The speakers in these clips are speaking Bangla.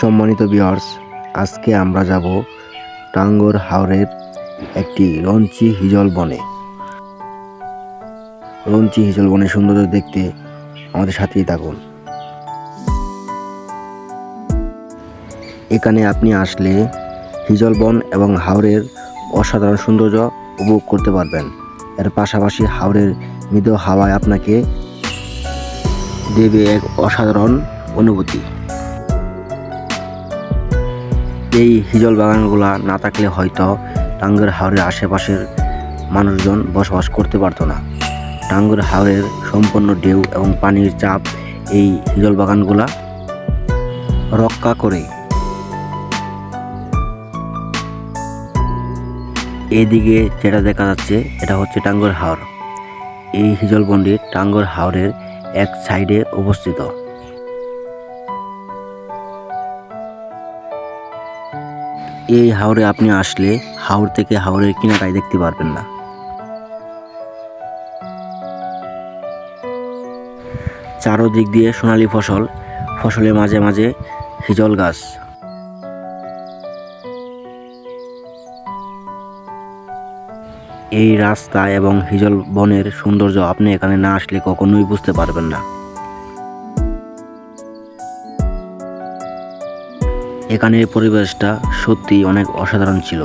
সম্মানিত বিয়ার্স আজকে আমরা যাব টাঙ্গর হাওরের একটি রঞ্চি হিজল বনে। রঞ্চি হিজল বনের সৌন্দর্য দেখতে আমাদের সাথেই থাকুন। এখানে আপনি আসলে হিজল বন এবং হাওরের অসাধারণ সৌন্দর্য উপভোগ করতে পারবেন। এর পাশাপাশি হাওরের মৃদু হাওয়ায় আপনাকে দেবে এক অসাধারণ অনুভূতি। এই হিজল বাগানগুলা না থাকলে হয়তো টাঙ্গের হাওরের আশেপাশের মানুষজন বসবাস করতে পারতো না। টাঙ্গের হাওরের সম্পূর্ণ ঢেউ এবং পানির চাপ এই হিজল বাগানগুলা রক্ষা করে। এদিকে যেটা দেখা যাচ্ছে, এটা হচ্ছে টাঙ্গর হাওর। এই হিজল বন্ডি টাঙ্গর হাওরের এক সাইডে অবস্থিত। এই হাওরে আপনি আসলে হাওর থেকে হাওরের কিনারায় দেখতে পারবেন না। চারোদিক দিয়ে সোনালী ফসল, ফসলের মাঝে মাঝে হিজল গাছ। এই রাস্তা এবং হিজল বনের সৌন্দর্য আপনি এখানে না আসলে কখনোই বুঝতে পারবেন না। এখানের পরিবেশটা সত্যি অনেক অসাধারণ ছিল।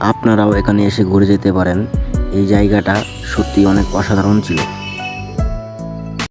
আপনারাও এখানে এসে ঘুরে যেতে পারেন। এই জায়গাটা সত্যি অনেক অসাধারণ ছিল।